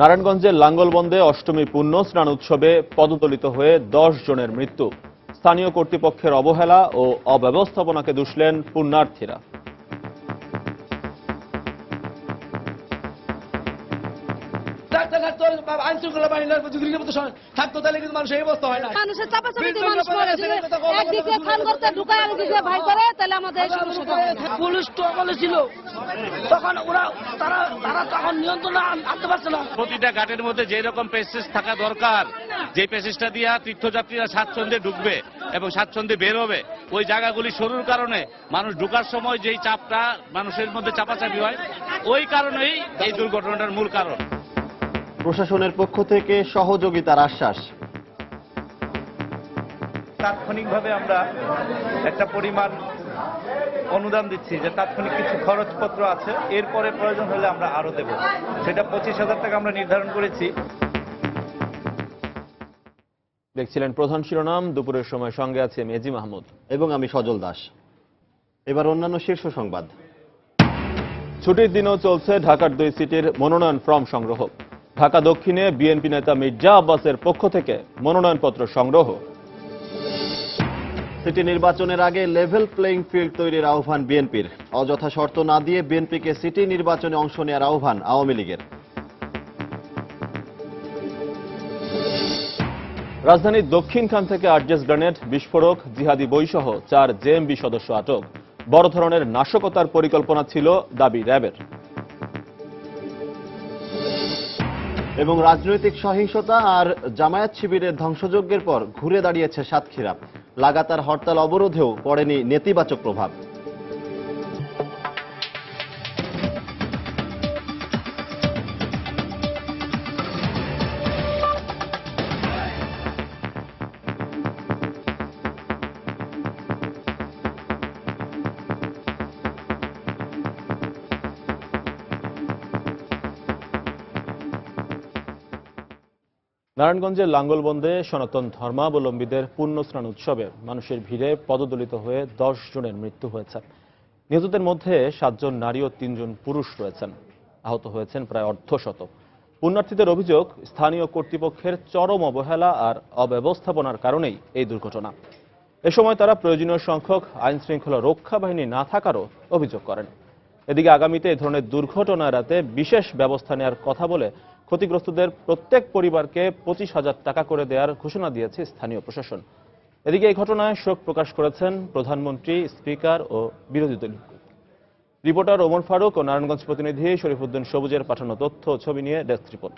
নারায়ণগঞ্জের লাঙ্গলবন্দে অষ্টমী পুণ্য স্নান উৎসবে পদদলিত হয়ে দশ জনের মৃত্যু। স্থানীয় কর্তৃপক্ষের অবহেলা ও অব্যবস্থাপনাকে দুষলেন পুণ্যার্থীরা। আইন শৃঙ্খলা বাহিনীর যদি মতো থাকতো তাহলে কিন্তু মানুষ এই অবস্থা হয় না মানুষের চাপাচাপিতে বিল মানুষ মরে একদিকে খান করতে ঢুকায় একদিকে ভাই করে তাহলে আমাদের সমস্যাটা পুলিশ তো বলেছিল তখন ওরা তারা তারা তখন নিয়ন্ত্রণ আনতে পারছে না। প্রতিটা ঘাটের মধ্যে যে রকম প্যাসেজ থাকা দরকার যে প্যাসেজটা দিয়া তীর্থযাত্রীরা স্বাচ্ছন্দ্যে ঢুকবে এবং স্বাচ্ছন্দ্যে বের হবে ওই জায়গাগুলি সরুর কারণে মানুষ ঢুকার সময় যেই চাপটা মানুষের মধ্যে চাপাচাপি হয় ওই কারণেই এই দুর্ঘটনাটার মূল কারণ। প্রশাসনের পক্ষ থেকে সহযোগিতার আশ্বাস। তাৎক্ষণিকভাবে আমরা একটা পরিমাণ অনুদান দিচ্ছি যে তাৎক্ষণিক কিছু খরচপত্র আছে এরপরে প্রয়োজন হলে আমরা আরও দেব। সেটা পঁচিশ হাজার টাকা আমরা নির্ধারণ করেছি। দেখছিলেন প্রধান শিরোনাম দুপুরের সময় সঙ্গে আছে মেজি মাহমুদ। এবং আমি সজল দাস। এবার অন্যান্য শীর্ষ সংবাদ। ছুটির দিনও চলছে ঢাকার দুই সিটির মনোনয়ন ফর্ম সংগ্রহ। ঢাকা দক্ষিণে বিএনপি নেতা মির্জা আব্বাসের পক্ষ থেকে মনোনয়নপত্র সংগ্রহ। সিটি নির্বাচনের আগে লেভেল প্লেইং ফিল্ড তৈরির আহ্বান বিএনপির। অযথা শর্ত না দিয়ে বিএনপিকে সিটি নির্বাচনে অংশ নেওয়ার আহ্বান আওয়ামী লীগের। রাজধানীর দক্ষিণখান থেকে আরজেস গ্রেনেড বিস্ফোরক জিহাদি বইসহ চার জেএমবি সদস্য আটক। বড় ধরনের নাশকতার পরিকল্পনা ছিল দাবি র্যাবের। এবং রাজনৈতিক সহিংসতা আর জামায়াত শিবিরের ধ্বংসযজ্ঞের পর ঘুরে দাঁড়িয়েছে সাতক্ষীরা। লাগাতার হরতাল অবরোধেও পড়েনি নেতিবাচক প্রভাব। নারায়ণগঞ্জের লাঙ্গলবন্দে সনাতন ধর্মাবলম্বীদের পুণ্য স্নান উৎসবে মানুষের ভিড়ে পদদলিত হয়ে দশ জনের মৃত্যু হয়েছে। নিহতদের মধ্যে সাতজন নারী ও তিনজন পুরুষ রয়েছেন। আহত হয়েছেন প্রায় অর্ধশত। পুণ্যার্থীদের অভিযোগ, স্থানীয় কর্তৃপক্ষের চরম অবহেলা আর অব্যবস্থাপনার কারণেই এই দুর্ঘটনা। এ সময় তারা প্রয়োজনীয় সংখ্যক আইন শৃঙ্খলা রক্ষা বাহিনী না থাকারও অভিযোগ করেন। এদিকে আগামীতে এই ধরনের দুর্ঘটনা এড়াতে বিশেষ ব্যবস্থা নেওয়ার কথা বলে ক্ষতিগ্রস্তদের প্রত্যেক পরিবারকে পঁচিশ হাজার টাকা করে দেওয়ার ঘোষণা দিয়েছে স্থানীয় প্রশাসন। এদিকে এই ঘটনায় শোক প্রকাশ করেছেন প্রধানমন্ত্রী, স্পিকার ও বিরোধী দল। রিপোর্টার ওমর ফারুক ও নারায়ণগঞ্জ প্রতিনিধি শরীফুদ্দিন সবুজের পাঠানো তথ্য ছবি নিয়ে ডেস্ক রিপোর্ট।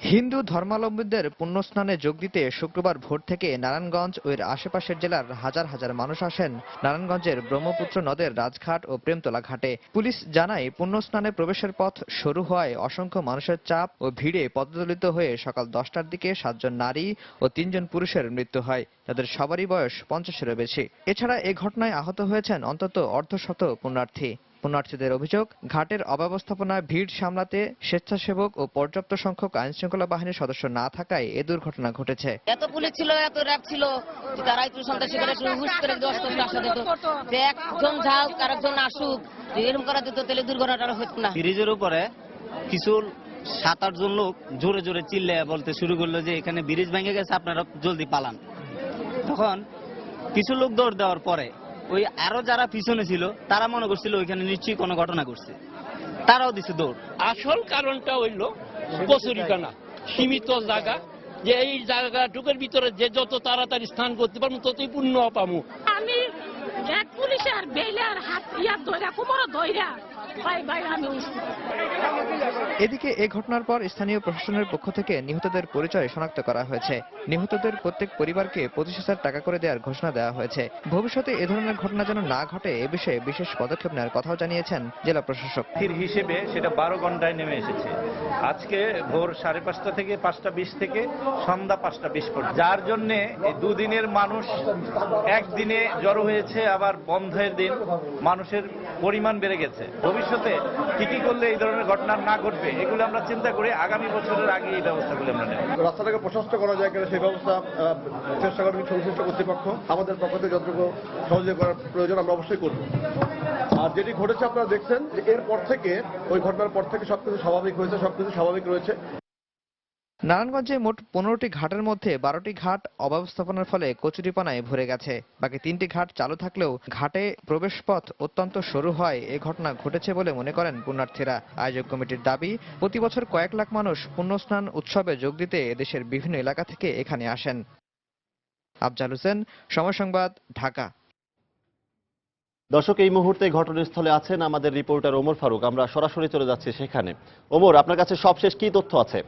হিন্দু ধর্মাবলম্বীদের পুণ্যস্নানে যোগ দিতে শুক্রবার ভোর থেকে নারায়ণগঞ্জ ও এর আশেপাশের জেলার হাজার হাজার মানুষ আসেন নারায়ণগঞ্জের ব্রহ্মপুত্র নদের রাজঘাট ও প্রেমতলা ঘাটে। পুলিশ জানায়, পুণ্যস্নানে প্রবেশের পথ শুরু হওয়ায় অসংখ্য মানুষের চাপ ও ভিড়ে পদদলিত হয়ে সকাল দশটার দিকে সাতজন নারী ও তিনজন পুরুষের মৃত্যু হয়, তাদের সবারই বয়স পঞ্চাশেরও বেশি। এছাড়া এ ঘটনায় আহত হয়েছেন অন্তত অর্ধশত পুণ্যার্থী। পুণ্যার্থীদের অভিযোগ ঘাটের অব্যবস্থাপনা ভিড় সামলাতে স্বেচ্ছাসেবক ও পর্যাপ্ত সংখ্যক আইন শৃঙ্খলা বাহিনীর সদস্য না থাকায় এ দুর্ঘটনা ঘটেছে। এত পুলিশ ছিল এত র্যাব ছিল যে তারা একটু সন্ত্রাসী করে হুশ করে দশ দশটা আসা দিত যে একজন যাওক আর একজন আসুক এরকম করা দিত তাহলে দুর্ঘটনাটা হতো না। ব্রিজের উপরে কিছু সাত আট জন লোক জোরে জোরে চিল্লে বলতে শুরু করল যে এখানে ব্রিজ ভেঙে গেছে আপনারা জলদি পালান। তখন কিছু লোক দৌড় দেওয়ার পরে ওই আরও যারা পিছনে ছিল তারা মনে করছিল ওইখানে নিশ্চয়ই কোনো ঘটনা করছে তারাও দিছে দৌড়। আসল কারণটা হইল কচুরিখানা সীমিত জায়গা। যে এই জায়গাটুকের ভিতরে যে যত তাড়াতাড়ি স্থান করতে পারব ততই পুণ্য পামু আমি এক পুলিশের বেলার হাত ইয়ার ধইরা কোমর ধইরা এদিকে এ ঘটনার পর স্থানীয় প্রশাসনের পক্ষ থেকে নিহতদের পরিচয় শনাক্ত করা হয়েছে। নিহতদের প্রত্যেক পরিবারকে পঁচিশ হাজার টাকা করে দেওয়ার ঘোষণা দেওয়া হয়েছে। ভবিষ্যতে এ ধরনের ঘটনা যেন না ঘটে এ বিষয়ে বিশেষ পদক্ষেপ নেওয়ার কথাও জানিয়েছেন জেলা প্রশাসক। হিসেবে সেটা বারো ঘন্টায় নেমে এসেছে। আজকে ভোর সাড়ে পাঁচটা থেকে পাঁচটা বিশ থেকে সন্ধ্যা পাঁচটা বিশ পর্যন্ত। যার জন্য দুদিনের মানুষ একদিনে জড়ো হয়েছে আবার বন্ধের দিন মানুষের পরিমাণ বেড়ে গেছে। ভবিষ্যতে কি কি করলে এই ধরনের ঘটনা না ঘটবে, এগুলো আমরা চিন্তা করে আগামী বছরের আগে এই ব্যবস্থাগুলো আমরা নেব। রাস্তাটাকে প্রশস্ত করা যায় কিনা সেই ব্যবস্থা চেষ্টা করবে সংশ্লিষ্ট কর্তৃপক্ষ, আমাদের পক্ষ থেকে যতটুকু সহযোগিতা করার প্রয়োজন আমরা অবশ্যই করব। আর যেটি ঘটেছে আপনারা দেখছেন যে এরপর থেকে, ওই ঘটনার পর থেকে সবকিছু স্বাভাবিক হয়েছে, সবকিছু স্বাভাবিক রয়েছে। নারায়ণগঞ্জে মোট পনেরোটি ঘাটের মধ্যে বারোটি ঘাট অব্যবস্থাপনার ফলে কচুরিপানায় ভরে গেছে। বাকি তিনটি ঘাট চালু থাকলেও ঘাটে প্রবেশপথ অত্যন্ত সরু হয়। এ ঘটনা ঘটেছে বলে মনে করেন পুণ্যার্থীরা। আয়োজক কমিটির দাবি, প্রতি বছর কয়েক লাখ মানুষ পুণ্যস্নান উৎসবে যোগ দিতে দেশের বিভিন্ন এলাকা থেকে এখানে আসেন। আফজাল হোসেন, সময় সংবাদ, ঢাকা। দর্শক, এই মুহূর্তে ঘটনাস্থলে আছেন আমাদের রিপোর্টার ওমর ফারুক। আমরা সরাসরি চলে যাচ্ছি সেখানে। ওমর, আপনার কাছে সবশেষ কি তথ্য আছে?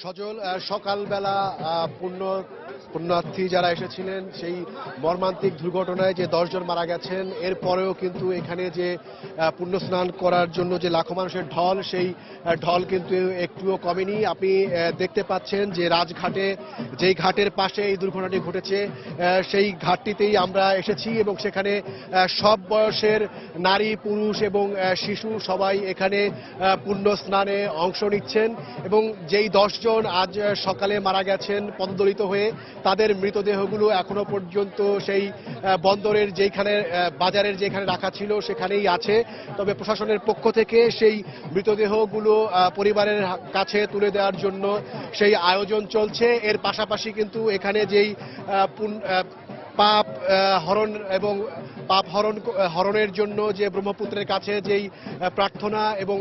সজল সকালবেলা পূর্ণ পুণ্যার্থী যারা এসেছিলেন, সেই মর্মান্তিক দুর্ঘটনায় যে দশজন মারা গেছেন, এরপরেও কিন্তু এখানে যে পুণ্য স্নান করার জন্য যে লাখো মানুষের ঢল, সেই ঢল কিন্তু একটুও কমেনি। আপনি দেখতে পাচ্ছেন যে রাজঘাটে, যেই ঘাটের পাশে এই দুর্ঘটনাটি ঘটেছে সেই ঘাটটিতেই আমরা এসেছি এবং সেখানে সব বয়সের নারী, পুরুষ এবং শিশু সবাই এখানে পুণ্য স্নানে অংশ নিচ্ছেন এবং যেই দশজন আজ সকালে মারা গেছেন, পদদলিত হয়ে তাদের মৃতদেহগুলো এখনও পর্যন্ত সেই বন্দরের যেখানে বাজারের যেখানে রাখা ছিল সেখানেই আছে। তবে প্রশাসনের পক্ষ থেকে সেই মৃতদেহগুলো পরিবারের কাছে তুলে দেওয়ার জন্য সেই আয়োজন চলছে। এর পাশাপাশি কিন্তু এখানে যেই পাপ হরণ এবং পাপ হরণ হরণের জন্য যে ব্রহ্মপুত্রের কাছে যেই প্রার্থনা এবং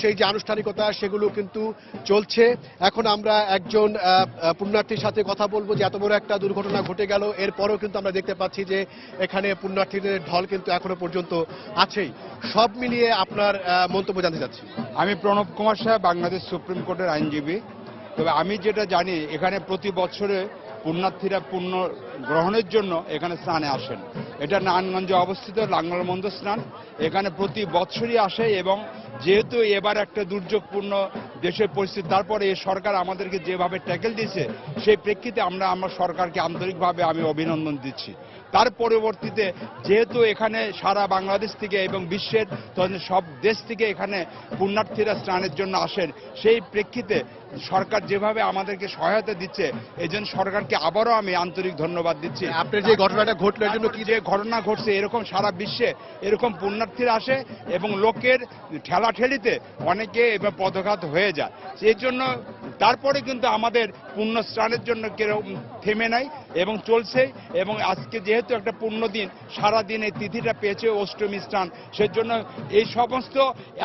সেই যে আনুষ্ঠানিকতা সেগুলো কিন্তু চলছে। এখন আমরা একজন পুণ্যার্থীর সাথে কথা বলব যে এত বড় একটা দুর্ঘটনা ঘটে গেল। এরপরও কিন্তু আমরা দেখতে পাচ্ছি যে এখানে পুণ্যার্থীদের ঢল কিন্তু এখনও পর্যন্ত আছেই। সব মিলিয়ে আপনার মন্তব্য জানতে চাচ্ছি। আমি প্রণব কুমার সাহেব বাংলাদেশ সুপ্রিম কোর্টের আইনজীবী। তবে আমি যেটা জানি, এখানে প্রতি বছরে পুণ্যার্থীরা পুণ্য গ্রহণের জন্য এখানে স্নানে আসেন। এটা নারায়ণগঞ্জে অবস্থিত লাঙ্গলমন্দ স্নান। এখানে প্রতি বছরই আসে এবং যেহেতু এবার একটা দুর্যোগপূর্ণ দেশের পরিস্থিতি, তারপরে এই সরকার আমাদেরকে যেভাবে ট্যাকেল দিয়েছে, সেই প্রেক্ষিতে আমরা আমার সরকারকে আন্তরিকভাবে আমি অভিনন্দন দিচ্ছি। তার পরবর্তীতে যেহেতু এখানে সারা বাংলাদেশ থেকে এবং বিশ্বের সব দেশ থেকে এখানে পুণ্যার্থীরা স্নানের জন্য আসেন, সেই প্রেক্ষিতে সরকার যেভাবে আমাদেরকে সহায়তা দিচ্ছে এই জন্য সরকারকে আবারও আমি আন্তরিক ধন্যবাদ দিচ্ছি। আপনার যে ঘটনাটা ঘটলো এর জন্য কি যে ঘটনা ঘটছে এরকম সারা বিশ্বে এরকম পুণ্যার্থীরা আসে এবং লোকের ঠেলাঠেলিতে অনেকে এবার পদঘাত হয়ে যায়। সেই জন্য তারপরে কিন্তু আমাদের পুণ্য স্নানের জন্য কেরকম থেমে নাই এবং চলছে এবং আজকে যেহেতু একটা পূর্ণ দিন সারাদিন এই তিথিটা পেয়েছে অষ্টমী স্নান সেজন্য এই সমস্ত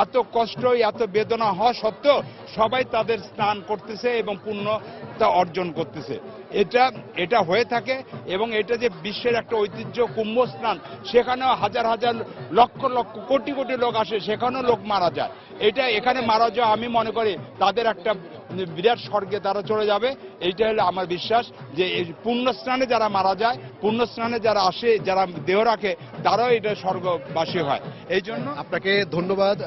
এত কষ্ট এত বেদনা হওয়া সত্ত্বেও সবাই তাদের স্নান করতেছে এবং পুণ্যতা অর্জন করতেছে। এটা এটা হয়ে থাকে এবং এটা যে বিশ্বের একটা ঐতিহ্য কুম্ভ স্নান সেখানেও হাজার হাজার লক্ষ লক্ষ, কোটি কোটি লোক আসে, সেখানেও লোক মারা যায়। এটা এখানে মারা যাওয়া, আমি মনে করি তাদের একটা বিরাট স্বর্গে তারা চলে যাবে। এইটা হলো আমার বিশ্বাস যে পুণ্য স্নানে যারা মারা যায় পুণ্য স্নানে যারা আসে, যারা দেহ রাখে, তারাও এটা স্বর্গবাসী হয়। এই জন্য আপনাকে ধন্যবাদ।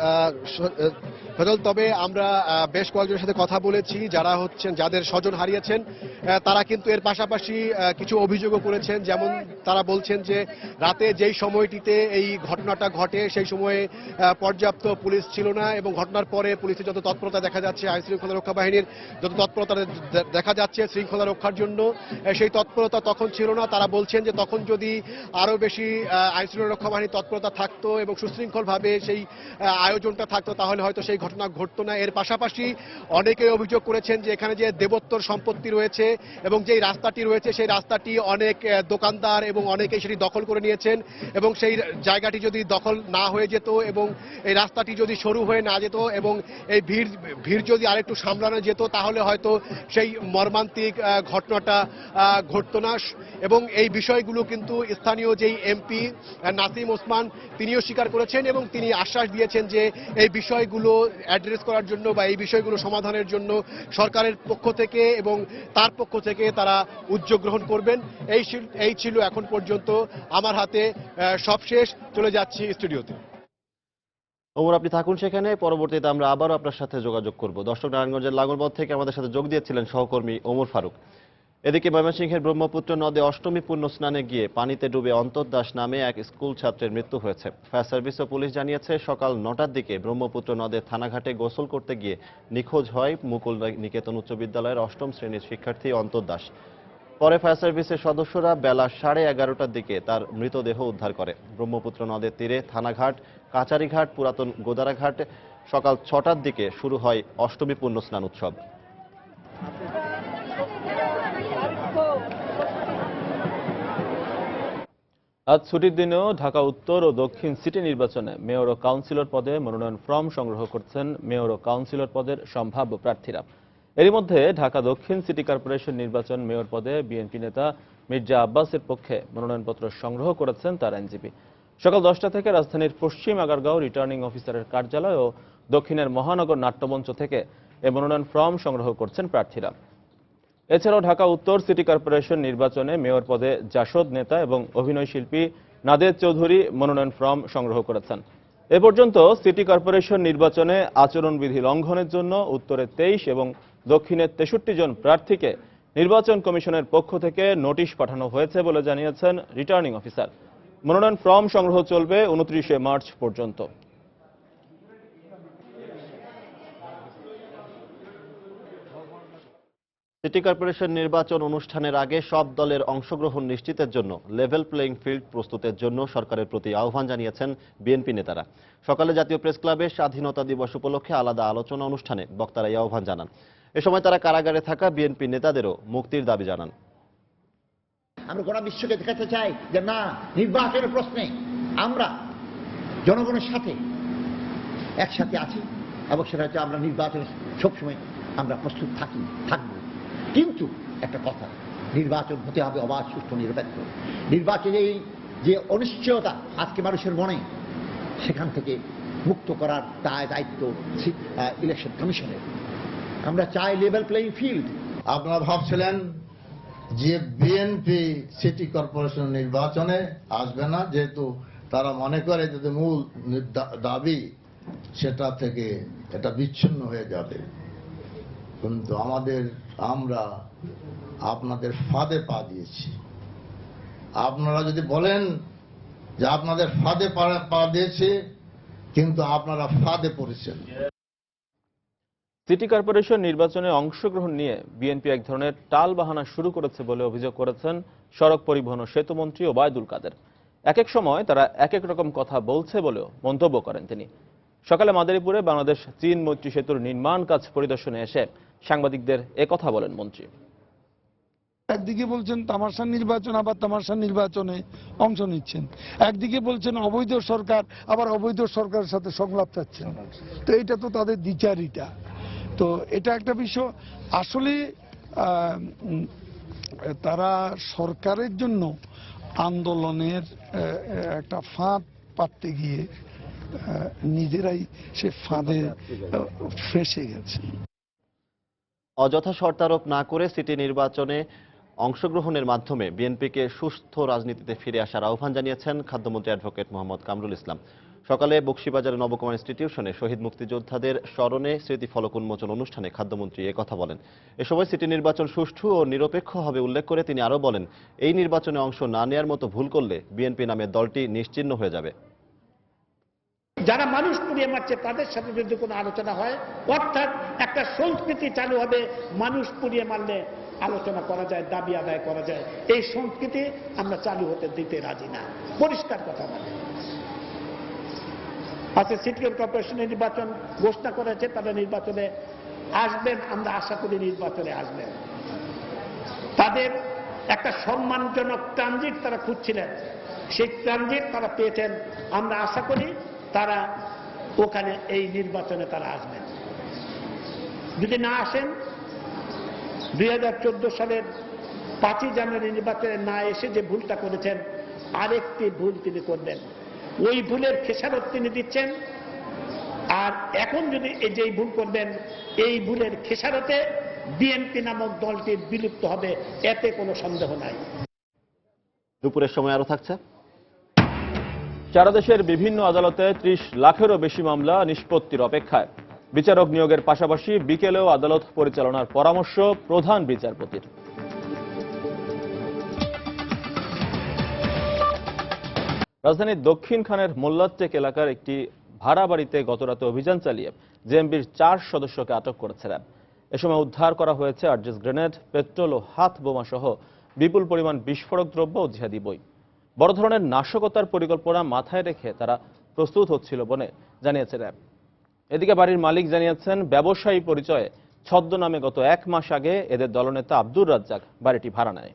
সজল তবে আমরা বেশ কয়েকজনের সাথে কথা বলেছি। যারা হচ্ছেন, যাদের স্বজন হারিয়েছেন তারা কিন্তু এর পাশাপাশি কিছু অভিযোগও করেছেন। যেমন তারা বলছেন যে, রাতে যেই সময়টিতে এই ঘটনাটা ঘটে, সেই সময়ে পর্যাপ্ত পুলিশ ছিল না এবং ঘটনার পরে পুলিশের যত তৎপরতা দেখা যাচ্ছে, আইন শৃঙ্খলা রক্ষা বাহিনীর যত তৎপরতা দেখা যাচ্ছে শৃঙ্খলা রক্ষার জন্য সেই তৎপরতা তখন ছিল না। তারা বলছেন যে, তখন যদি আরও বেশি আইন শৃঙ্খলা রক্ষা বাহিনীর তৎপরতা থাকতো এবং সুশৃঙ্খলভাবে সেই আয়োজনটা থাকতো, তাহলে হয়তো সেই ঘটনা ঘটতো না। এর পাশাপাশি অনেকে অভিযোগ করেছেন যে এখানে যে দেবোত্তর সম্পত্তি রয়েছে এবং যেই রাস্তাটি রয়েছে, সেই রাস্তাটি অনেক দোকানদার এবং অনেকেই সেটি দখল করে নিয়েছেন এবং সেই জায়গাটি যদি দখল না হয়ে যেত এবং এই রাস্তাটি যদি সরু হয়ে না যেত এবং এই ভিড় ভিড় যদি আরেকটু সামলানো যেত, তাহলে হয়তো সেই মর্মান্তিক ঘটনাটা ঘটতো না। এবং এই বিষয়গুলো কিন্তু স্থানীয় যেই এমপি নাসিম ওসমান, তিনিও স্বীকার করেছেন এবং তিনি আশ্বাস দিয়েছেন যে এই বিষয়গুলো অ্যাড্রেস করার জন্য বা এই বিষয়গুলো সমাধানের জন্য সরকারের পক্ষ থেকে এবং তার পক্ষ থেকে তারা উদ্যোগ গ্রহণ করবেন। এই এই ছিল এখন পর্যন্ত আমার হাতে সবশেষ চলে যাচ্ছি স্টুডিওতে। ওমর, আপনি থাকুন সেখানে। পরবর্তীতে আমরা আবারও আপনার সাথে যোগাযোগ করব। দর্শক, নারায়ণগঞ্জের লাঙ্গলপথ থেকে আমাদের সাথে যোগ দিয়েছিলেন সহকর্মী ওমর ফারুক। এদিকে ময়মনসিংহের ব্রহ্মপুত্র নদে অষ্টমী পূর্ণ স্নানে গিয়ে পানিতে ডুবে অন্তর্দাস নামে এক স্কুল ছাত্রের মৃত্যু হয়েছে। ফায়ার সার্ভিস ও পুলিশ জানিয়েছে, সকাল নটার দিকে ব্রহ্মপুত্র নদে থানাঘাটে গোসল করতে গিয়ে নিখোঁজ হয় মুকুল নিকেতন উচ্চ বিদ্যালয়ের অষ্টম শ্রেণির শিক্ষার্থী অন্তর্দাস পরে ফায়ার সার্ভিসের সদস্যরা বেলা সাড়ে এগারোটার দিকে তার মৃতদেহ উদ্ধার করে। ব্রহ্মপুত্র নদের তীরে থানাঘাট কাচারিঘাট পুরাতন গোদারাঘাট সকাল ছটার দিকে শুরু হয় অষ্টমী পূর্ণ স্নান উৎসব। আজ ছুটির দিনেও ঢাকা উত্তর ও দক্ষিণ সিটি নির্বাচনে মেয়র ও কাউন্সিলর পদে মনোনয়ন ফর্ম সংগ্রহ করছেন মেয়র ও কাউন্সিলর পদের সম্ভাব্য প্রার্থীরা। এরই মধ্যে ঢাকা দক্ষিণ সিটি কর্পোরেশন নির্বাচন মেয়র পদে বিএনপি নেতা মির্জা আব্বাসের পক্ষে মনোনয়নপত্র সংগ্রহ করেছেন তার আইনজীবী। সকাল দশটা থেকে রাজধানীর পশ্চিম আগারগাঁও রিটার্নিং অফিসারের কার্যালয় ও দক্ষিণের মহানগর নাট্যমঞ্চ থেকে এ মনোনয়ন ফর্ম সংগ্রহ করছেন প্রার্থীরা। এছাড়াও ঢাকা উত্তর সিটি কর্পোরেশন নির্বাচনে মেয়র পদে জাসদ নেতা এবং অভিনয় শিল্পী নাদের চৌধুরী মনোনয়ন ফর্ম সংগ্রহ করেছেন। এ পর্যন্ত সিটি কর্পোরেশন নির্বাচনে আচরণবিধি লঙ্ঘনের জন্য উত্তরে তেইশ এবং দক্ষিণে তেষট্টি জন প্রার্থীকে নির্বাচন কমিশনের পক্ষ থেকে নোটিশ পাঠানো হয়েছে বলে জানিয়েছেন রিটার্নিং অফিসার। মনোনয়ন ফর্ম সংগ্রহ চলবে উনত্রিশে মার্চ পর্যন্ত। সিটি কর্পোরেশন নির্বাচন অনুষ্ঠানের আগে সব দলের অংশগ্রহণ নিশ্চিতের জন্য লেভেল প্লেইং ফিল্ড প্রস্তুতের জন্য সরকারের প্রতি আহ্বান জানিয়েছেন বিএনপি নেতারা। সকালে জাতীয় প্রেস ক্লাবে স্বাধীনতা দিবস উপলক্ষে আলাদা আলোচনা অনুষ্ঠানে বক্তারা এই আহ্বান জানান। এ সময় তারা কারাগারে থাকা বিএনপি নেতাদেরও মুক্তির দাবি জানান। আমরা গোটা বিশ্বকে দেখাতে চাই যে না, নির্বাচনের প্রশ্নে আমরা জনগণের সাথে একসাথে আছি এবং সেটা হচ্ছে আমরা নির্বাচনে সবসময় আমরা প্রস্তুত থাকি, থাকব। কিন্তু একটা কথা, নির্বাচন হতে হবে অবাধ, সুষ্ঠু, নিরপেক্ষ। নির্বাচনে যে অনিশ্চয়তা আজকে মানুষের মনে, সেখান থেকে মুক্ত করার দায়, দায়িত্ব ইলেকশন কমিশনের আমরা চাই লেভেল প্লেইং ফিল্ড আপনারা ভাবছিলেন যে বিএনপি সিটি কর্পোরেশন নির্বাচনে আসবে না, যেহেতু তারা মনে করে যে মূল দাবি সেটা থেকে এটা বিচ্ছিন্ন হয়ে যাবে। কিন্তু আমাদের আমরা আপনাদের ফাঁদে পা দিয়েছি। আপনারা যদি বলেন যে আপনাদের ফাঁদে পা- দিয়েছে, কিন্তু আপনারা ফাঁদে পড়েছেন। সিটি কর্পোরেশন নির্বাচনে অংশগ্রহণ নিয়ে বিএনপি এক ধরনের টাল বাহানা শুরু করেছে বলে অভিযোগ করেছেন সড়ক পরিবহন ও সেতুমন্ত্রী ওবায়দুল কাদের। এক এক সময় তারা এক এক রকম কথা বলছে বলেও মন্তব্য করেন তিনি। সকালে মাদারীপুরে বাংলাদেশ চীন মৈত্রী সেতুর নির্মাণ কাজ পরিদর্শনে এসে সাংবাদিকদের কথা বলেন মন্ত্রী। একদিকে বলছেন তামাশা নির্বাচন, আবার তামাশা নির্বাচনে অংশ নিচ্ছেন। একদিকে বলছেন অবৈধ সরকার, আবার অবৈধ সরকারের সাথে সংলাপ চাচ্ছেন। তো এটা তো তাদের দ্বিচারিতা। তো এটা একটা বিষয়। আসলে তারা সরকারের জন্য আন্দোলনের একটা ফাঁদ পাততে গিয়ে নিজেরাই সে ফাঁদে ফেসে গেছে। অযথা শর্তারোপ না করে সিটি নির্বাচনে অংশগ্রহণের মাধ্যমে বিএনপিকে সুস্থ রাজনীতিতে ফিরে আসার আহ্বান জানিয়েছেন খাদ্যমন্ত্রী অ্যাডভোকেট মোহাম্মদ কামরুল ইসলাম। সকালে বক্সিবাজারের নবকুমার ইনস্টিটিউশনে শহীদ মুক্তিযোদ্ধাদের স্মরণে স্মৃতি ফলক উন্মোচন অনুষ্ঠানে খাদ্যমন্ত্রী কথা বলেন। এ সময় সিটি নির্বাচন সুষ্ঠু ও নিরপেক্ষ হবে উল্লেখ করে তিনি আরও বলেন, এই নির্বাচনে অংশ না নেয়ার মতো ভুল করলে বিএনপি নামে দলটি নিশ্চিহ্ন হয়ে যাবে। যারা মানুষ পুড়িয়ে মারছে, তাদের সাথে যদি কোনো আলোচনা হয়, অর্থাৎ একটা সংস্কৃতি চালু হবে, মানুষ পুড়িয়ে মারলে আলোচনা করা যায়, দাবি আদায় করা যায়, এই সংস্কৃতি আমরা চালু হতে দিতে রাজি না। পরিষ্কার কথা বলে। আচ্ছা সিটি কর্পোরেশনের নির্বাচন ঘোষণা করেছে, তারা নির্বাচনে আসবেন, আমরা আশা করি নির্বাচনে আসবেন। তাদের একটা সম্মানজনক ট্রানজিট তারা খুঁজছিলেন। সেই ট্রানজিট তারা পেয়েছেন। আমরা আশা করি তারা ওখানে এই নির্বাচনে তারা আসবেন। যদি না আসেন, দুই সালের পাঁচই জানুয়ারি নির্বাচনে না এসে যে ভুলটা করেছেন, আরেকটি ভুল তিনি করবেন। ওই ভুলের খেসারত তিনি দিচ্ছেন। আর এখন যদি এই যে ভুল করবেন, এই ভুলের খেসারতে বিএনপি নামক দলটির বিলুপ্ত হবে, এতে কোনো সন্দেহ নাই। দুপুরের সময় আরও থাকছে। সারা দেশের বিভিন্ন আদালতে ত্রিশ লাখেরও বেশি মামলা নিষ্পত্তির অপেক্ষায়। বিচারক নিয়োগের পাশাপাশি বিকেলেও আদালত পরিচালনার পরামর্শ প্রধান বিচারপতির। রাজধানীর দক্ষিণ খানের মোল্লারটেক এলাকার একটি ভাড়া বাড়িতে গতরাতে অভিযান চালিয়ে জেএমবির চার সদস্যকে আটক করেছে র্যাব এ সময় উদ্ধার করা হয়েছে আর্জেস গ্রেনেড, পেট্রোল ও হাত বোমা সহ বিপুল পরিমাণ বিস্ফোরক দ্রব্য ও জিহাদি বই। বড় ধরনের নাশকতার পরিকল্পনা মাথায় রেখে তারা প্রস্তুত হচ্ছিল বলে জানিয়েছে র্যাব। এদিকে বাড়ির মালিক জানিয়েছেন, ব্যবসায়ী পরিচয়ে ছদ্মনামে গত এক মাস আগে এদের দলনেতা আব্দুর রাজ্জাক বাড়িটি ভাড়া নেয়।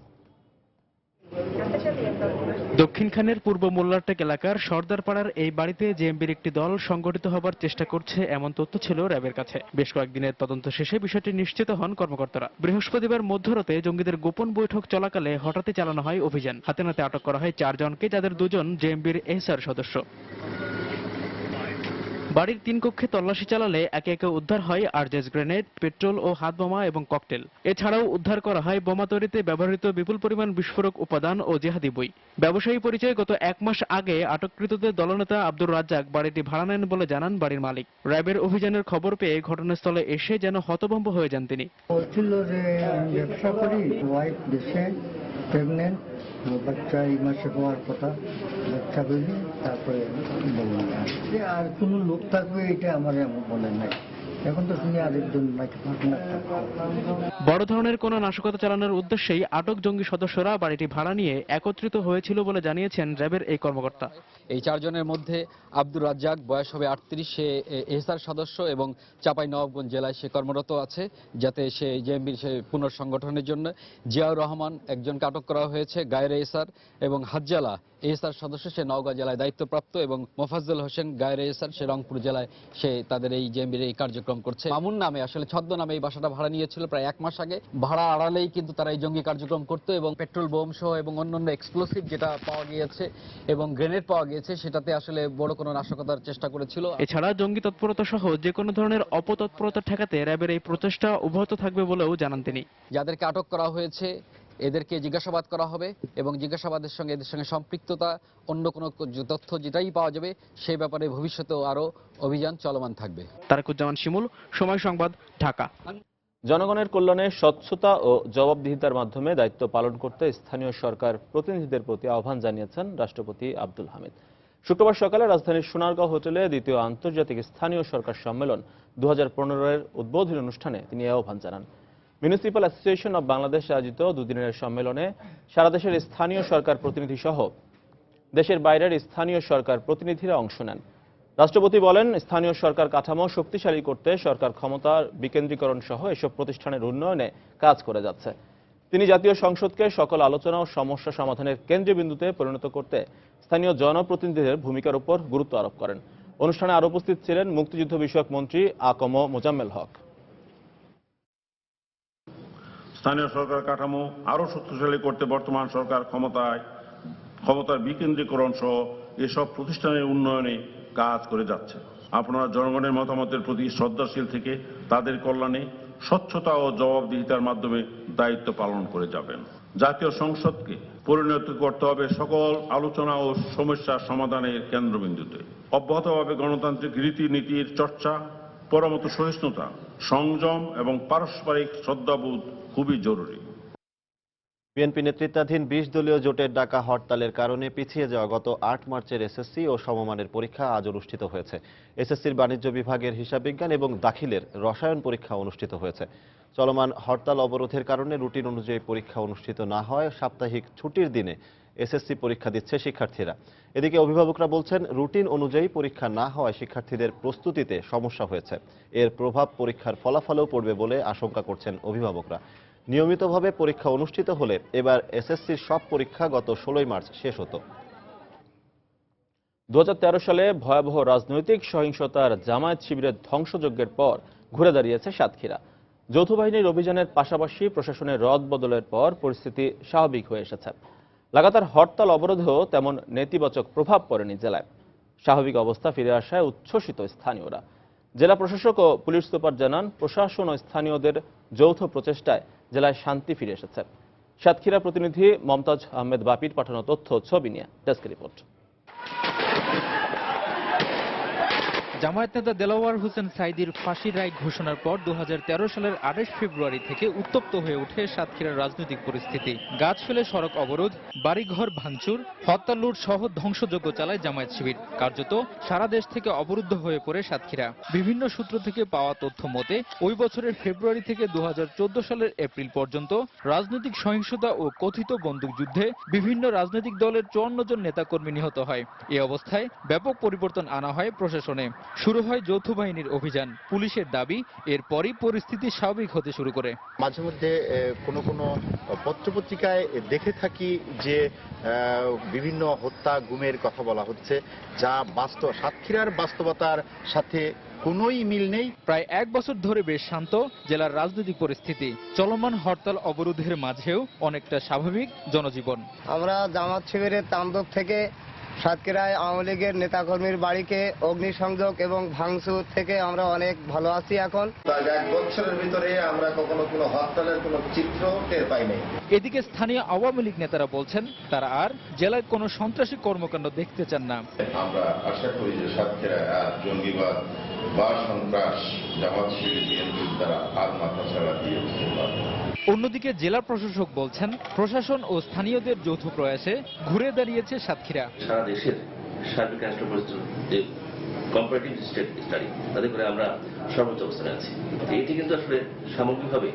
দক্ষিণখানের পূর্ব মোল্লারটেক এলাকার সর্দারপাড়ার এই বাড়িতে জেএমবির একটি দল সংগঠিত হবার চেষ্টা করছে এমন তথ্য ছিল র্যাবের কাছে। বেশ কয়েকদিনের তদন্ত শেষে বিষয়টি নিশ্চিত হন কর্মকর্তারা। বৃহস্পতিবার মধ্যরাতে জঙ্গিদের গোপন বৈঠক চলাকালে হঠাৎই চালানো হয় অভিযান। হাতে নাতে আটক করা হয় চারজনকে, যাদের দুজন জেএমবির এসআর সদস্য। বাড়ির তিন কক্ষে তল্লাশি চালালে একে একে উদ্ধার হয় আরজেস গ্রেনেড পেট্রোল ও হাত বোমা এবং ককটেল। এছাড়াও উদ্ধার করা হয় বোমা তৈরিতে ব্যবহৃত বিপুল পরিমাণ বিস্ফোরক উপাদান ও জেহাদি বই। ব্যবসায়ী পরিচয়ে গত এক মাস আগে আটককৃতদের দলনেতা আব্দুর রাজ্জাক বাড়িটি ভাড়া নেন বলে জানান বাড়ির মালিক। র্যাবের অভিযানের খবর পেয়ে ঘটনাস্থলে এসে যেন হতভম্ব হয়ে যান তিনি। বলছিল যে ব্যবসা করি ওয়াইফ দেশে প্রেগনেন্ট বাচ্চা এই মাসে হওয়ার কথা বাচ্চা হইলে তারপরে আর কোনো লোক থাকবে এটা আমার বলে নাই। এখন তো শুনি আরেকজন বড় ধরনের কোনো নাশকতা চালানোর উদ্দেশ্যেই আটক জঙ্গি সদস্যরা বাড়িটি ভাড়া নিয়ে একত্রিত হয়েছিল বলে জানিয়েছেন র্যাবের এই কর্মকর্তা। এই চারজনের মধ্যে আব্দুর রাজ্জাক বয়স হবে আটত্রিশ সে এহসার সদস্য এবং চাপাই নবাবগঞ্জ জেলায় সে কর্মরত আছে যাতে সে জেএমবির সে পুনর্সংগঠনের জন্য জিয়াউর রহমান একজনকে আটক করা হয়েছে গায়ের এহসার এবং হাজ্জালা এহসার সদস্য সে নওগাঁ জেলায় দায়িত্বপ্রাপ্ত এবং মোফাজ্জল হোসেন গায়ের এহসার সে রংপুর জেলায় সে তাদের এই জেএমবির এই কার্যক্রম করছে। মামুন নামে আসলে ছদ্ম নামে এই বাসাটা ভাড়া নিয়েছিল প্রায় এক মাস আগে। ভাড়া আড়ালেই কিন্তু তারা এই জঙ্গি কার্যক্রম করতো এবং পেট্রোল বোম সহ এবং অন্যান্য এক্সপ্লোসিভ যেটা পাওয়া গিয়েছে এবং গ্রেনেড পাওয়া গিয়েছে সেটাতে আসলে বড় কোনো নাশকতার চেষ্টা করেছিল। এছাড়া জঙ্গি তৎপরতা সহ যে কোনো ধরনের অপতৎপরতা ঠেকাতে র্যাবের এই প্রচেষ্টা অব্যাহত থাকবে বলেও জানান তিনি। যাদেরকে আটক করা হয়েছে এদেরকে জিজ্ঞাসাবাদ করা হবে এবং জিজ্ঞাসাবাদের সঙ্গে এদের সঙ্গে সম্পৃক্ততা অন্য কোনো তথ্য যেটাই পাওয়া যাবে সেই ব্যাপারে ভবিষ্যতেও আরও অভিযান চলমান থাকবে। তারেকুজ্জামান শিমুল সময় সংবাদ ঢাকা। জনগণের কল্যাণে স্বচ্ছতা ও জবাবদিহিতার মাধ্যমে দায়িত্ব পালন করতে স্থানীয় সরকার প্রতিনিধিদের প্রতি আহ্বান জানিয়েছেন রাষ্ট্রপতি আব্দুল হামিদ। শুক্রবার সকালে রাজধানীর সোনারগাঁও হোটেলে দ্বিতীয় আন্তর্জাতিক স্থানীয় সরকার সম্মেলন দু হাজার এর উদ্বোধনী অনুষ্ঠানে তিনি এই আহ্বান জানান। মিউনিসিপ্যাল অ্যাসোসিয়েশন অব বাংলাদেশ আয়োজিত দুদিনের সম্মেলনে সারা দেশের স্থানীয় সরকার প্রতিনিধি সহ দেশের বাইরের স্থানীয় সরকার প্রতিনিধিরা অংশ নেন। রাষ্ট্রপতি বলেন, স্থানীয় সরকার কাঠামো শক্তিশালী করতে সরকার ক্ষমতার বিকেন্দ্রীকরণ সহ এসব প্রতিষ্ঠানের উন্নয়নে কাজ করে যাচ্ছে। তিনি জাতীয় সংসদকে সকল আলোচনা ও সমস্যা সমাধানের কেন্দ্রবিন্দুতে পরিণত করতে স্থানীয় জনপ্রতিনিধিদের ভূমিকার উপর গুরুত্ব আরোপ করেন। অনুষ্ঠানে আরও উপস্থিত ছিলেন মুক্তিযুদ্ধ বিষয়ক মন্ত্রী আকম মোজাম্মেল হক। স্থানীয় সরকার কাঠামো আরও শক্তিশালী করতে বর্তমান সরকার ক্ষমতায়, ক্ষমতার বিকেন্দ্রীকরণ সহ এসব প্রতিষ্ঠানের উন্নয়নে কাজ করে যাচ্ছে। আপনারা জনগণের মতামতের প্রতি শ্রদ্ধাশীল থেকে তাদের কল্যাণে স্বচ্ছতা ও জবাবদিহিতার মাধ্যমে দায়িত্ব পালন করে যাবেন। জাতীয় সংসদকে পরিণত করতে হবে সকল আলোচনা ও সমস্যা সমাধানের কেন্দ্রবিন্দুতে। অব্যাহতভাবে গণতান্ত্রিক রীতিনীতির চর্চা, পরমত সহিষ্ণুতা সংযম এবং পারস্পরিক শ্রদ্ধাবোধ খুবই জরুরি। বিএনপি নেতৃত্বাধীন বিশ দলীয় জোটের ডাকা হরতালের কারণে পিছিয়ে যাওয়া গত আট মার্চের এসএসসি ও সমমানের পরীক্ষা আজ অনুষ্ঠিত হয়েছে। এসএসসির বাণিজ্য বিভাগের হিসাব বিজ্ঞান এবং দাখিলের রসায়ন পরীক্ষা অনুষ্ঠিত হয়েছে। চলমান হরতাল অবরোধের কারণে রুটিন অনুযায়ী পরীক্ষা অনুষ্ঠিত না হয়, সাপ্তাহিক ছুটির দিনে এসএসসি পরীক্ষা দিচ্ছে শিক্ষার্থীরা। এদিকে অভিভাবকরা বলছেন, রুটিন অনুযায়ী পরীক্ষা না হওয়ায় শিক্ষার্থীদের প্রস্তুতিতে সমস্যা হয়েছে। এর প্রভাব পরীক্ষার ফলাফলেও পড়বে বলে আশঙ্কা করছেন অভিভাবকরা। নিয়মিতভাবে পরীক্ষা অনুষ্ঠিত হলে এবার এসএসসির সব পরীক্ষা গত ষোলোই মার্চ শেষ হতো। দু সালে ভয়াবহ রাজনৈতিক সহিংসতার জামায়াত শিবিরের ধ্বংসযজ্ঞের পর ঘুরে দাঁড়িয়েছে সাতক্ষীরা। যৌথ বাহিনীর অভিযানের পাশাপাশি প্রশাসনের রদ বদলের পর পরিস্থিতি স্বাভাবিক হয়ে এসেছে। লাগাতার হরতাল অবরোধেও তেমন নেতিবাচক প্রভাব পড়েনি জেলায়। স্বাভাবিক অবস্থা ফিরে আসায় উচ্ছ্বসিত স্থানীয়রা। জেলা প্রশাসক ও পুলিশ সুপার জানান, প্রশাসন ও স্থানীয়দের যৌথ প্রচেষ্টায় জেলায় শান্তি ফিরে এসেছে। সাতক্ষীরা প্রতিনিধি মমতাজ আহমেদ বাপির পাঠানো তথ্য ছবি নিয়ে ডেস্ক রিপোর্ট। জামায়াত নেতা দেলাওয়ার হোসেন সাইদির ফাঁসির রায় ঘোষণার পর দু হাজার তেরো সালের আঠাশ ফেব্রুয়ারি থেকে উত্তপ্ত হয়ে ওঠে সাতক্ষীরার রাজনৈতিক পরিস্থিতি। গাছ ফেলে সড়ক অবরোধ, বাড়িঘর ভাঙচুর, হত্যা, লুট সহ ধ্বংসযজ্ঞ চালায় জামায়াত শিবির। কার্যত সারা দেশ থেকে অবরুদ্ধ হয়ে পড়ে সাতক্ষীরা। বিভিন্ন সূত্র থেকে পাওয়া তথ্য মতে, ওই বছরের ফেব্রুয়ারি থেকে দু হাজার চোদ্দ সালের এপ্রিল পর্যন্ত রাজনৈতিক সহিংসতা ও কথিত বন্দুকযুদ্ধে বিভিন্ন রাজনৈতিক দলের চুয়ান্ন জন নেতাকর্মী নিহত হয়। এ অবস্থায় ব্যাপক পরিবর্তন আনা হয় প্রশাসনে। শুরু হয় যৌথ বাহিনীর অভিযান। পুলিশের দাবি এরপরই পরিস্থিতি স্বাভাবিক হতে শুরু করে। মাঝে মধ্যে কোনো কোনো পত্রপত্রিকায় দেখে থাকি যে বিভিন্ন হত্যা গুমের কথা বলা হচ্ছে যা বাস্তব সাতক্ষীরার বাস্তবতার সাথে কোনোই মিল নেই। প্রায় এক বছর ধরে বেশ শান্ত জেলার রাজনৈতিক পরিস্থিতি। চলমান হরতাল অবরোধের মাঝেও অনেকটা স্বাভাবিক জনজীবন। আমরা জামাত শিবিরের তাণ্ডব থেকে সাতক্ষীরায় আওয়ামী লীগের নেতাকর্মীর বাড়িকে অগ্নিসংযোগ এবং ভাঙচুর থেকে আমরা অনেক ভালো আছি এখন। এক বছরের ভিতরে আমরা কখনো কোনো হরতালের কোনো চিত্র টের পাই নাই এদিকে স্থানীয় আওয়ামী লীগ নেতারা বলছেন তারা আর জেলায় কোনো সন্ত্রাসী কর্মকাণ্ড দেখতে চান না। আমরা আশা করি যে সাতক্ষীরায় আর জঙ্গিবাদ বা সন্ত্রাস জামাত শিবির বিএনপির দ্বারা আর মাথা ছাড়া দিয়ে উঠতে পারবে না। অন্যদিকে জেলা প্রশাসক বলছেন, প্রশাসন ও স্থানীয়দের যৌথ প্রয়াসে ঘুরে দাঁড়িয়েছে সাতক্ষীরা। সারা দেশের সার্বিক করে আমরা সর্বোচ্চ অবস্থানে আছি। এটি কিন্তু আসলে সামগ্রিকভাবে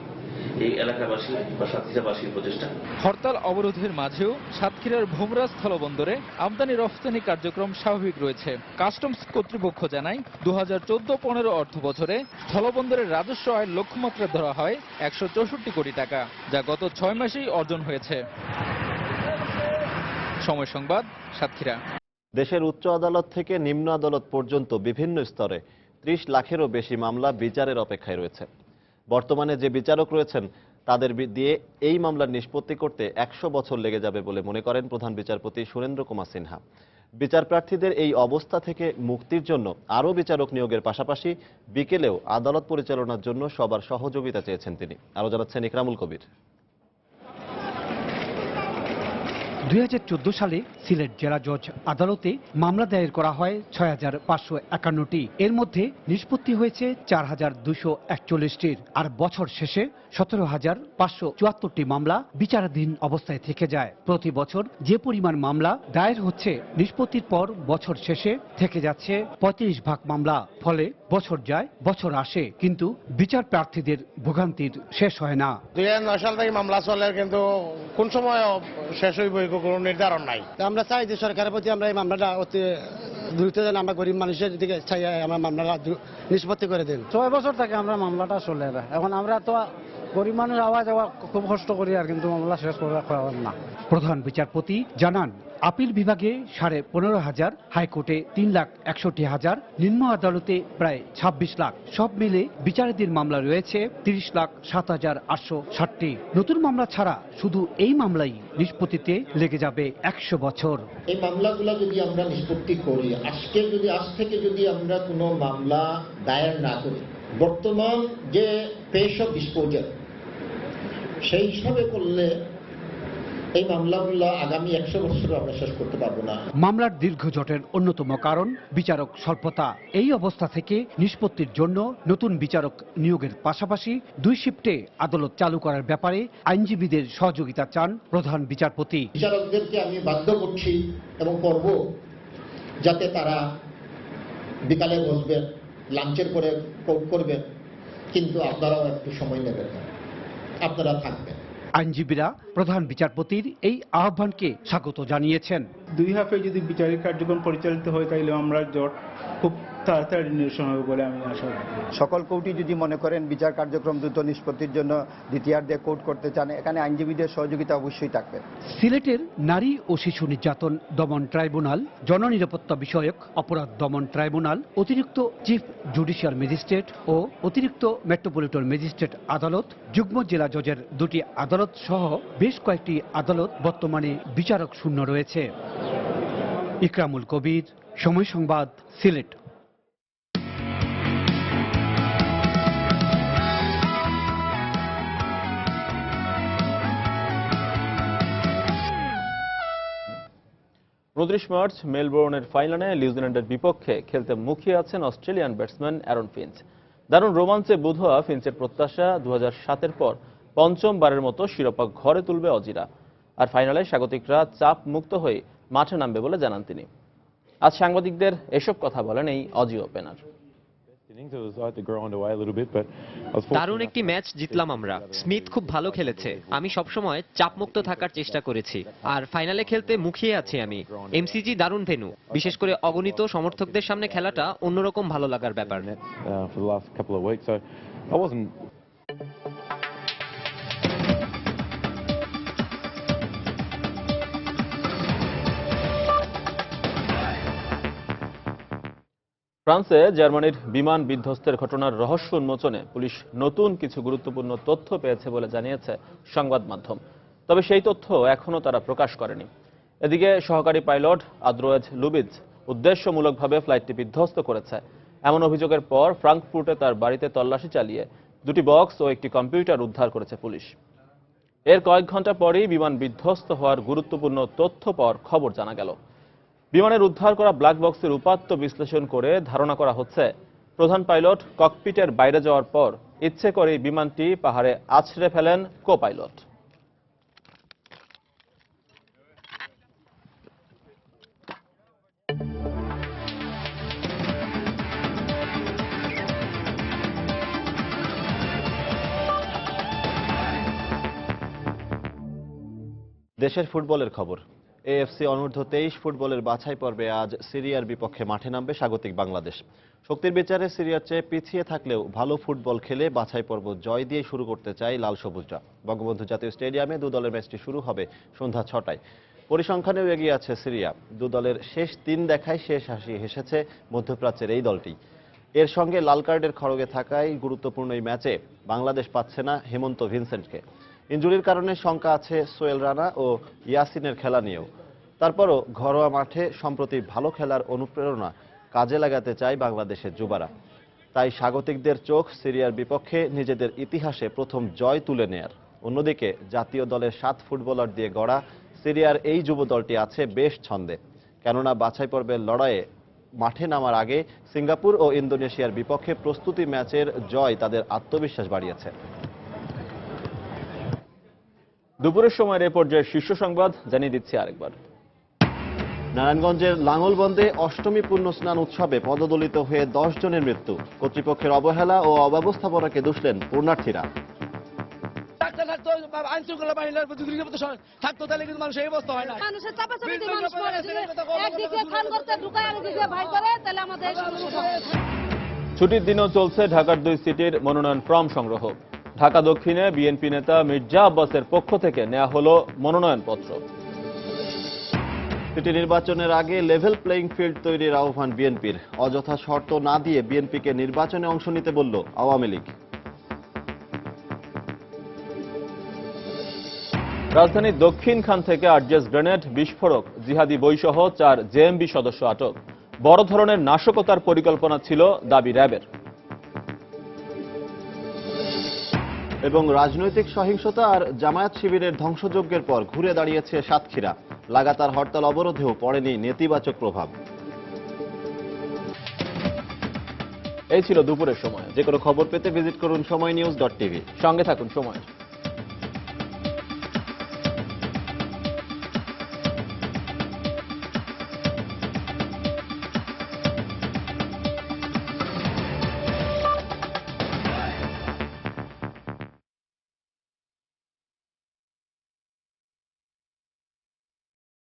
এই এলাকাবাসী বা সাতক্ষীরাবাসীর প্রচেষ্টা। হরতাল অবরোধের মাঝেও সাতক্ষীরার ভোমরা স্থলবন্দরে আমদানি রফতানি কার্যক্রম স্বাভাবিক রয়েছে। কাস্টমস কর্তৃপক্ষ জানায় দু হাজার চোদ্দ পনেরো অর্থ বছরে স্থলবন্দরের রাজস্ব আয়ের লক্ষ্যমাত্রা ধরা হয় একশো চৌষট্টি কোটি টাকা যা গত ছয় মাসেই অর্জন হয়েছে। সময় সংবাদ সাতক্ষীরা। দেশের উচ্চ আদালত থেকে নিম্ন আদালত পর্যন্ত বিভিন্ন স্তরে ত্রিশ লাখেরও বেশি মামলা বিচারের অপেক্ষায় রয়েছে। বর্তমানে যে বিচারক রয়েছেন, তাদের দিয়ে এই মামলার নিষ্পত্তি করতে একশো বছর লেগে যাবে বলে মনে করেন প্রধান বিচারপতি সুরেন্দ্র কুমার সিনহা। বিচার প্রার্থীদের এই অবস্থা থেকে মুক্তির জন্য আরও বিচারক নিয়োগের পাশাপাশি বিকেলেও আদালত পরিচালনার জন্য সবার সহযোগিতা চেয়েছেন তিনি। আরও জানাচ্ছেন ইকরামুল কবির। দুই হাজার চোদ্দ সালে সিলেট জেলা জজ আদালতে মামলা দায়ের করা হয় ছয় হাজার পাঁচশো একান্নটি। এর মধ্যে নিষ্পত্তি হয়েছে চার হাজার দুশো একচল্লিশটির। আর বছর শেষে সতেরো হাজার পাঁচশো চুয়াত্তরটি মামলা বিচারাধীন অবস্থায় থেকে যায়। প্রতি বছর যে পরিমাণ মামলা দায়ের হচ্ছে, নিষ্পত্তির পর বছর শেষে থেকে যাচ্ছে পঁয়ত্রিশ ভাগ মামলা। ফলে বছর যায় বছর আসে কিন্তু বিচার প্রার্থীদের ভোগান্তির শেষ হয় না। দুই হাজার নয় সাল থেকে মামলা চলে কিন্তু কোন সময় শেষ হইব কোনো নির্ধারণ নাই। আমরা চাই যে সরকারের প্রতি আমরা এই মামলাটা অতি দ্রুত যেন আমরা গরিব মানুষের দিকে চাই আমরা মামলাটা নিষ্পত্তি করে দেন। ছয় বছর থেকে আমরা মামলাটা চলে। এখন আমরা তো গরিব মানুষ আওয়া যাওয়া খুব কষ্ট করি আর কিন্তু মামলা শেষ করা না। প্রধান বিচারপতি জানান, আপিল বিভাগে সাড়ে পনেরো হাজার, হাইকোর্টে তিন লাখ একষট্টি হাজার, নিম্ন আদালতে প্রায় ছাব্বিশ লাখ। সব মিলে বিচারাধীন মামলা রয়েছে তিরিশ লাখ সাত হাজার আটশো ষাটটি। নতুন মামলা ছাড়া শুধু এই মামলাই নিষ্পত্তিতে লেগে যাবে একশো বছর। এই মামলাগুলো যদি আমরা নিষ্পত্তি করি, আজকে যদি, আজ থেকে যদি আমরা কোনো মামলা দায়ের না করি, বর্তমান যে পেশ অফ ডিসপোজাল সেই হিসাবে করলে এই মামলাগুলো আগামী একশো বছর আমরা শেষ করতে পারব না। মামলার দীর্ঘ জটের অন্যতম কারণ বিচারক স্বল্পতা। এই অবস্থা থেকে নিষ্পত্তির জন্য নতুন বিচারক নিয়োগের পাশাপাশি দুই শিফটে আদালত চালু করার ব্যাপারে আইনজীবীদের সহযোগিতা চান প্রধান বিচারপতি। বিচারকদেরকে আমি বাধ্য করছি এবং করব যাতে তারা বিকালে বসবেন লাঞ্চের পরে করবেন কিন্তু আপনারাও একটু সময় নেবেন। আপনারা থাকবেন। আইনজীবীরা প্রধান বিচারপতির এই আহ্বানকে স্বাগত জানিয়েছেন। দুই হাফে যদি বিচারিক কার্যক্রম পরিচালিত হয় তাহলে আমরা জট খুব তাড়াতাড়ি নিরসন হবে বলে আমি আশা করি। সকল কোর্টই যদি মনে করেন বিচার কার্যক্রম দ্রুত নিষ্পত্তির জন্য দ্বিতীয়ার্ধে কোর্ট করতে চান এখানে আইনজীবীদের সহযোগিতা অবশ্যই থাকবে। সিলেটের নারী ও শিশু নির্যাতন দমন ট্রাইব্যুনাল জননিরাপত্তা বিষয়ক অপরাধ দমন ট্রাইব্যুনাল অতিরিক্ত চিফ জুডিশিয়াল ম্যাজিস্ট্রেট ও অতিরিক্ত মেট্রোপলিটন ম্যাজিস্ট্রেট আদালত যুগ্ম জেলা জজের দুটি আদালত সহ বেশ কয়েকটি আদালত বর্তমানে বিচারক শূন্য রয়েছে। ইকরামুল কবির সময় সংবাদ সিলেট। উনত্রিশ মার্চ মেলবোর্নের ফাইনালে নিউজিল্যান্ডের বিপক্ষে খেলতে মুখিয়ে আছেন অস্ট্রেলিয়ান ব্যাটসম্যান অ্যারন ফিঞ্চ। দারুণ রোমাঞ্চে বুধোয়া ফিঞ্চের প্রত্যাশা দু সাতের পর পঞ্চমবারের মতো শিরোপা ঘরে তুলবে অজিরা। আর ফাইনালে স্বাগতিকরা চাপ মুক্ত হয়ে মাঠে নামবে বলে জানান তিনি। আজ সাংবাদিকদের এসব কথা বলেন এই অজি ওপেনার। দারুণ একটি ম্যাচ জিতলাম আমরা। স্মিথ খুব ভালো খেলেছে। আমি সবসময় চাপমুক্ত থাকার চেষ্টা করেছি। আর ফাইনালে খেলতে মুখিয়ে আছি আমি। এমসিজি দারুণ ভেনু বিশেষ করে অগণিত সমর্থকদের সামনে খেলাটা অন্যরকম ভালো লাগার ব্যাপার। ফ্রান্সে জার্মানির বিমান বিধ্বস্তের ঘটনার রহস্য উন্মোচনে পুলিশ নতুন কিছু গুরুত্বপূর্ণ তথ্য পেয়েছে বলে জানিয়েছে সংবাদ মাধ্যম। তবে সেই তথ্য এখনও তারা প্রকাশ করেনি। এদিকে সহকারী পাইলট আদ্রোয়েজ লুবিজ উদ্দেশ্যমূলকভাবে ফ্লাইটটি বিধ্বস্ত করেছে। এমন অভিযোগের পর ফ্রাঙ্কফুর্টে তার বাড়িতে তল্লাশি চালিয়ে দুটি বক্স ও একটি কম্পিউটার উদ্ধার করেছে পুলিশ। এর কয়েক ঘণ্টা পরেই বিমান বিধ্বস্ত হওয়ার গুরুত্বপূর্ণ তথ্য পাওয়ার খবর জানা গেল। বিমানের উদ্ধার করা ব্ল্যাক বক্সের উপাত্ত বিশ্লেষণ করে ধারণা করা হচ্ছে, প্রধান পাইলট ককপিটের বাইরে যাওয়ার পর ইচ্ছে করে বিমানটি পাহাড়ে আছড়ে ফেলেন কো পাইলট দেশের ফুটবলের খবর। এএফসি অনূর্ধ্ব তেইশ ফুটবলের বাছাই পর্বে আজ সিরিয়ার বিপক্ষে মাঠে নামবে স্বাগতিক বাংলাদেশ। শক্তির বিচারে সিরিয়ার চেয়ে পিছিয়ে থাকলেও ভালো ফুটবল খেলে বাছাই পর্ব জয় দিয়ে শুরু করতে চায় লাল সবুজরা। বঙ্গবন্ধু জাতীয় স্টেডিয়ামে দু দলের ম্যাচটি শুরু হবে সন্ধ্যা ছটায়। পরিসংখ্যানেও এগিয়ে আছে সিরিয়া। দু দলের শেষ তিন দেখায় শেষ হাসি হেসেছে মধ্যপ্রাচ্যের এই দলটি। এর সঙ্গে লাল কার্ডের খড়গে থাকায় গুরুত্বপূর্ণ এই ম্যাচে বাংলাদেশ পাচ্ছে না হেমন্ত ভিনসেন্টকে। ইঞ্জুরির কারণে শঙ্কা আছে সোয়েল রানা ও ইয়াসিনের খেলা নিয়েও। তারপরও ঘরোয়া মাঠে সম্প্রতি ভালো খেলার অনুপ্রেরণা কাজে লাগাতে চায় বাংলাদেশের যুবারা। তাই স্বাগতিকদের চোখ সিরিয়ার বিপক্ষে নিজেদের ইতিহাসে প্রথম জয় তুলে নেয়ার। অন্যদিকে জাতীয় দলের সাত ফুটবলার দিয়ে গড়া সিরিয়ার এই যুব দলটি আছে বেশ ছন্দে। কেননা বাছাই পর্বের লড়াইয়ে মাঠে নামার আগে সিঙ্গাপুর ও ইন্দোনেশিয়ার বিপক্ষে প্রস্তুতি ম্যাচের জয় তাদের আত্মবিশ্বাস বাড়িয়েছে। দুপুরের সময়ের এ পর্যায়ে শীর্ষ সংবাদ জানিয়ে দিচ্ছি আরেকবার। নারায়ণগঞ্জের লাঙ্গলবন্দে অষ্টমী পূর্ণ স্নান উৎসবে পদদলিত হয়ে দশ জনের মৃত্যু। কর্তৃপক্ষের অবহেলা ও অব্যবস্থাপনাকে দুষলেন পূর্ণার্থীরা। ছুটির দিনও চলছে ঢাকার দুই সিটির মনোনয়ন ফর্ম সংগ্রহ। ঢাকা দক্ষিণে বিএনপি নেতা মির্জা আব্বাসের পক্ষ থেকে নেওয়া হলো মনোনয়নপত্র। সিটি নির্বাচনের আগে লেভেল প্লেইং ফিল্ড তৈরির আহ্বান বিএনপির। অযথা শর্ত না দিয়ে বিএনপিকে নির্বাচনে অংশ নিতে বলল আওয়ামী লীগ। রাজধানীর দক্ষিণ খান থেকে আরজেস গ্রেনেড, বিস্ফোরক, জিহাদি বইসহ চার জেএমবি সদস্য আটক। বড় ধরনের নাশকতার পরিকল্পনা ছিল দাবি র্যাবের। এবং রাজনৈতিক সহিংসতা আর জামায়াত শিবিরের ধ্বংসযজ্ঞের পর ঘুরে দাঁড়িয়েছে সাতক্ষীরা। লাগাতার হরতাল অবরোধেও পড়েনি নেতিবাচক প্রভাব। এই ছিল দুপুরের সময়। যে কোনো খবর পেতে ভিজিট করুন সময় নিউজ ডট টিভি। সঙ্গে থাকুন সময়।